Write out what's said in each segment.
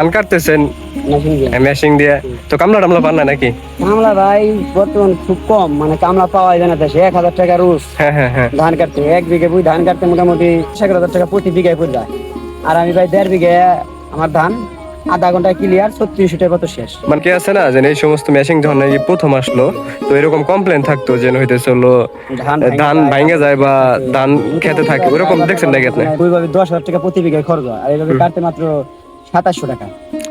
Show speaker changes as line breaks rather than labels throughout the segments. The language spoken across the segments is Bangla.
ধান কাটতেছেন মেশিং দিয়ে। তো কামলা টামলা পান না নাকি?
কামলা ভাই বর্তমান খুব কম। মানে কামলা পাওয়া যায় না দেশে। এক হাজার টাকা রোজ
হ্যাঁ হ্যাঁ হ্যাঁ।
ধান কাটতে। এক বিঘে বুই ধান কাটতে মোটামুটি ষাট হাজার টাকা প্রতি বিঘায় পড়ে যায়। আর আমি ভাই দেড় বিঘে আমার ধান আধা ঘণ্টা ক্লিয়ার ছত্রিশশো টাকা তো শেষ।
মানে কি আছে না যে এই সমস্ত মেশিং যখন এই প্রথম আসলো তো এরকম কমপ্লেন থাকতো যে হইতেছে হলো
ধান
ধান ভাঙে যায় বা ধান খেতে থাকে। ওরকম দেখছেন নাকি আপনি?
দশ হাজার টাকা প্রতি বিঘায় খরচ হয়। আর এইভাবে কাটতে মাত্র সাতাশশো টাকা।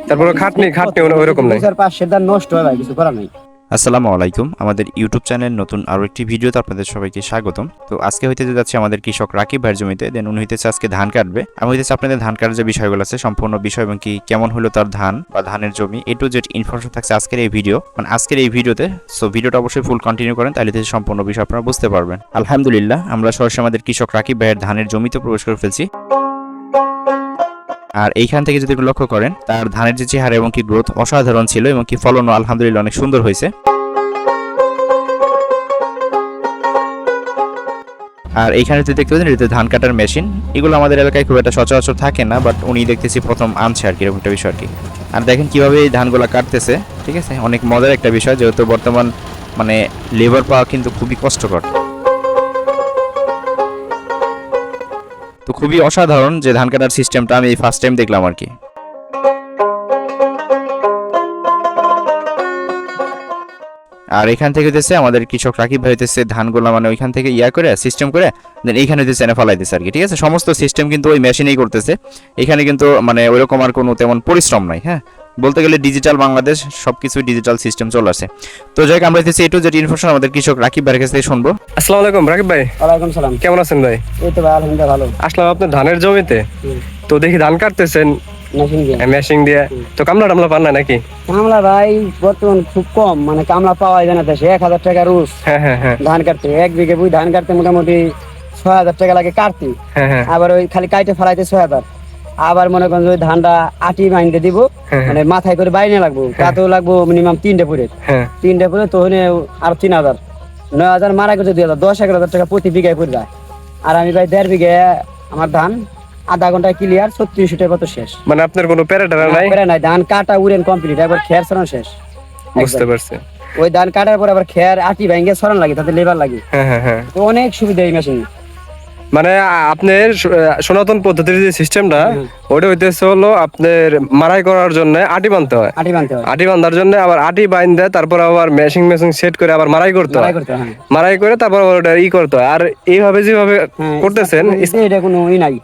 তারপরে খাটনি খাটনি ওরকম নাই।
পাঁচশো নষ্ট হয় ভাই কিছু করার নেই।
আসসালামু আলাইকুম। আমাদের ইউটিউব চ্যানেল নতুন আরও একটি ভিডিওতে আপনাদের সবাইকে স্বাগতম। তো আজকে হইতে যাচ্ছে আমাদের কৃষক রাকিব ভাইয়ের জমিতে দেন উনি হইতেছে আজকে ধান কাটবে। আমি হইতেছে আপনাদের ধান কাটার যে বিষয়গুলো আছে সম্পূর্ণ বিষয় এবং কি কেমন হলো তার ধান বা ধানের জমি এ টু জেড ইনফরমেশন থাকছে আজকের এই ভিডিও। মানে আজকের এই ভিডিওতে সো ভিডিওটা অবশ্যই ফুল কন্টিনিউ করেন তাহলে সম্পূর্ণ বিষয় আপনারা বুঝতে পারবেন। আলহামদুলিল্লাহ আমরা সরাসরি আমাদের কৃষক রাকিব ভাইয়ের ধানের জমিতে প্রবেশ করে ফেলছি। আর এইখান থেকে যদি লক্ষ্য করেন, তার ধানের যে চেহারা এবং কি গ্রোথ অসাধারণ ছিল এবং কি ফলনও আলহামদুলিল্লাহ অনেক সুন্দর হয়েছে। আর এইখানে যদি দেখতে পাচ্ছেন ধান কাটার মেশিন। এগুলো আমাদের এলাকায় খুব একটা সচরাচর থাকে না বাট উনি দেখতেছি প্রথম আনছে আর কি, এরকম একটা বিষয় আর কি। আর দেখেন কীভাবে এই ধানগুলো কাটতেছে, ঠিক আছে? অনেক মজার একটা বিষয়, যেহেতু বর্তমান মানে লেবার পাওয়া কিন্তু খুবই কষ্টকর। তো খুবই অসাধারণ যে ধান কাটার সিস্টেমটা আমি এই ফার্স্ট টাইম দেখলাম আর কি। আর এখান থেকে হইতেছে আমাদের কৃষক রাকিব ভাই হইতেছে ধানগুলো মানে ওইখান থেকে ইয়া করে সিস্টেম করে দেন এইখানে হইতেছে এনে ফলাইতেছে আর কি, ঠিক আছে? সমস্ত সিস্টেম কিন্তু ওই মেশিনেই করতেছে। এখানে কিন্তু মানে ওইরকম আর কোনো তেমন পরিশ্রম নাই হ্যাঁ? বলতে গেলে ডিজিটাল বাংলাদেশ সবকিছু ডিজিটাল সিস্টেম চলে আসে তো যাই হোক আমরা হইতেছে এটু যেটি ইনফরমেশন আমাদের কৃষক রাকিব ভাইয়ের কাছ থেকে শুনব।
আসসালামু আলাইকুম রাকিব ভাই।
ওয়ালাইকুম সালাম।
কেমন আছেন ভাই?
এই তো ভাই আলহামদুলিল্লাহ ভালো।
আসলাম আপনার ধানের জমিতে। তো দেখি ধান কাটতেছেন।
মেশিন দিয়ে।
মেশিং দিয়ে। তো কামলা টামলা পান না নাকি?
কামলা ভাই বর্তমান খুব কম। মানে কামলা পাওয়া যায় না দেশে। এক হাজার টাকা রোজ
হ্যাঁ হ্যাঁ হ্যাঁ।
ধান কাটতে। এক বিঘে বুই ধান কাটতে মোটামুটি ছয় হাজার টাকা লাগে কাটতে।
হ্যাঁ হ্যাঁ।
আবার ওই খালি কাইটে ফেলাইতে ছয় হাজার। আবার মনে করেন ধানটা আটি বাইন্দে দিব
হ্যাঁ।
মানে মাথায় করে বাইরে লাগবো তাতেও লাগবো মিনিমাম তিনটে পুরে।
হ্যাঁ।
তিনটে পুরে তো হলে আর তিন হাজার। নয় হাজার মারা করছে দুই হাজার দশ এগারো হাজার টাকা প্রতি বিঘায় পড়ে যায় আর আমি ভাই দেড় বিঘে আমার ধান আধা ঘণ্টা ক্লিয়ার ছত্রিশশো টাকা তো শেষ।
মানে আপনার কোনো নাই?
একবারে নাই ধান কাটা উড়েন কমপ্লিট একবার খেয়ার সরান শেষ।
বুঝতে। পারছি।
ওই ধান কাটার পর আবার খেয়ার আটি ভাঙ্গে সরান লাগে তাতে লেবার লাগে।
হ্যাঁ হ্যাঁ হ্যাঁ।
তো অনেক সুবিধা এই মেশিন
মানে আপনার সনাতন পদ্ধতির যে সিস্টেমটা ওটা হইতেছে হলো আপনার মারাই করার জন্য আটি বানতে হয়।
আটি
বান্ধার জন্য আবার আটি বাইন দেয় তারপর আবার মেশিং মেশিং সেট করে আবার মারাই করতে হয়।
করতে হয়।
মারাই করে তারপর আবার ওটা ই করতে হয়। আর এইভাবে যেভাবে
হ্যাঁ,
করতেছেন
এটা- কোনো ই নাই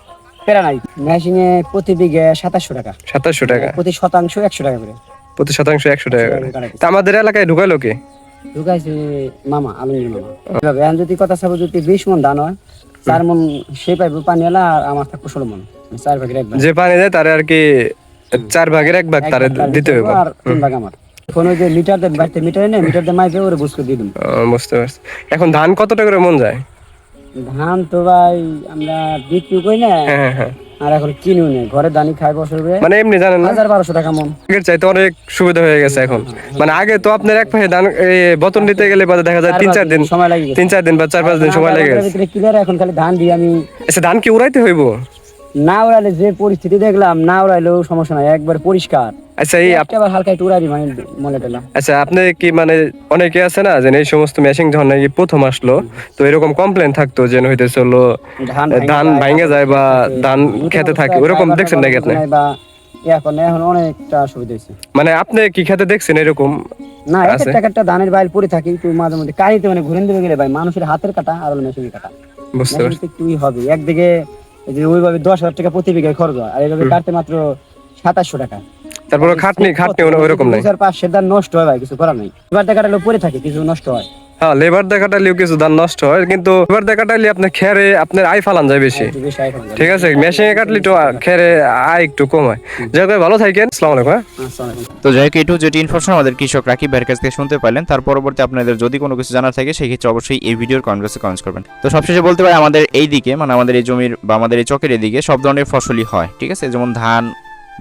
পেরা নাই। মেশিনে প্রতি বিঘে সাতাশশো টাকা।
সাতাশশো টাকা।
প্রতি শতাংশ একশো টাকা করে।
প্রতি শতাংশ একশো টাকা করে। তা আমাদের এলাকায় ঢুকাইলো কি?
ঢুকাইছে মামা আলমগীর মামা। এভাবে যদি কথা সাবো যদি বিশ মন ধান হয় চার মন পাইব পানি আর আমার থাকব ষোলো মন। চার ভাগের এক ভাগ।
যে পানি দেয় তারে আর কি চার ভাগের এক ভাগ তারে দিতে হবে
আর তিন ভাগ আমার। এখন ওই যে লিটার দেন বাড়িতে মিটার এনে মিটার দিয়ে মাইকে ওরে বুঝতে দিয়ে দিন
বুঝতে পারছি। এখন ধান কত টাকা করে মন যায়?
ধান তো ভাই আমরা বিক্রি করি না।
হ্যাঁ হ্যাঁ হ্যাঁ।
আর এখন কিনিও নেই ঘরে দানি খাই বছর
মানে এমনি জানেন না?
হাজার বারোশো টাকা মন।
আগের চাইতে অনেক সুবিধা হয়ে গেছে এখন। মানে আগে তো আপনার এক পাশে ধান বতন নিতে গেলে বাদে দেখা যায় তিন চার দিন
সময় লাগে
তিন চার দিন বা চার পাঁচ দিন সময় লেগে
ক্লিয়ার এখন খালি ধান দিয়ে আমি
আচ্ছা ধান কি উড়াইতে হইব?
না উড়াইলে যে পরিস্থিতি দেখলাম না উড়াইলেও সমস্যা নাই একবার পরিষ্কার।
আচ্ছা এই
একেবারে হালকা একটু উড়াবি মানে মনে পেলাম।
আচ্ছা আপনি কি মানে অনেকে আছে না যে এই সমস্ত মেশিন যখন নাকি প্রথম আসলো তো এরকম কমপ্লেন থাকতো যে হলো
ধান
ভাঙে যায় বা ধান খেতে থাকে ওরকম দেখছেন নাকি আপনি?
এখন এখন অনেকটা সুবিধা হয়েছে
মানে আপনি কি খেতে দেখছেন এরকম?
না একটা একটা ধানের বাইল পরে থাকি একটু মাঝে মধ্যে কাড়িতে মানে ঘুরে দেবে গেলে ভাই মানুষের হাতের কাটা আর মেশিনের কাটা।
বুঝতে পারছি।
একটুই হবে। একদিকে যে ওইভাবে দশ হাজার টাকা প্রতি বিঘায় খরচ হয় আর এইভাবে কাটতে মাত্র সাতাশশো টাকা।
তারপরে খাটনি খাটনি নাই।
চার পাঁচ ধান নষ্ট হয় ভাই কিছু করার নাই। এবার দেখা কাটালে পরে থাকে কিছু নষ্ট হয়।
হ্যাঁ লেবার দেখাটালেও কিছু ধান নষ্ট হয় কিন্তু লেবার দেখাটালে আপনার খেরে আপনার আয় ফালান যায় বেশি। ঠিক আছে মেশিনে কাটলে তো খেরে আয় একটু কম হয়। যাই হোক, ভালো থাকেন আসসালামু আলাইকুম হ্যাঁ?
তো যাই হোক এটু যেটি ইনফরমেশন আমাদের কৃষক রাকিব ভাইয়ের কাছ থেকে শুনতে পারলেন তার পরবর্তী আপনাদের যদি কোনো কিছু জানার থাকে সেই ক্ষেত্রে অবশ্যই এই ভিডিওর কমেন্টসে কমেন্টস করবেন। তো সবশেষে বলতে পারি আমাদের এই দিকে মানে আমাদের এই জমির বা আমাদের এই চকের এদিকে সব ধরনের ফসলই হয় ঠিক আছে? যেমন ধান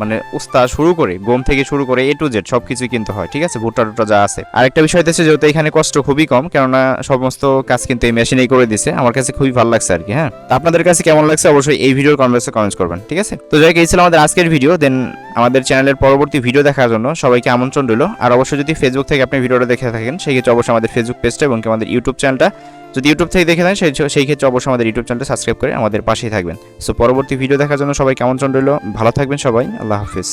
মানে উস্তা শুরু করে গম থেকে শুরু করে এ টু জেড সব কিছুই কিন্তু হয়, ঠিক আছে? ভুট্টা টুটা যা আছে। আর একটা বিষয় হচ্ছে যেহেতু এখানে কষ্ট খুবই কম, কেননা সমস্ত কাজ কিন্তু এই মেশিনেই করে দিছে, আমার কাছে খুবই ভালো লাগছে আর কি হ্যাঁ আপনাদের কাছে কেমন লাগছে? অবশ্যই এই ভিডিওর কমেন্টসে কমেন্টস করবেন, ঠিক আছে? তো যাই গিয়েছিল আমাদের আজকের ভিডিও দেন আমাদের চ্যানেলের পরবর্তী ভিডিও দেখার জন্য সবাইকে আমন্ত্রণ রইল। আর অবশ্যই যদি ফেসবুক থেকে আপনি ভিডিওটা দেখে থাকেন, সেই ক্ষেত্রে অবশ্যই আমাদের ফেসবুক পেজটা এবং আমাদের ইউটিউব চ্যানেলটা যদি ইউটিউব থেকে দেখে থাকেন, সেই সেই ক্ষেত্রে অবশ্যই আমাদের ইউটিউব চ্যানেলটা সাবস্ক্রাইব করে আমাদের পাশেই থাকবেন। সো পরবর্তী ভিডিও দেখার জন্য সবাইকে আমন্ত্রণ রইল। ভালো থাকবেন সবাই। আল্লাহ হাফিজ।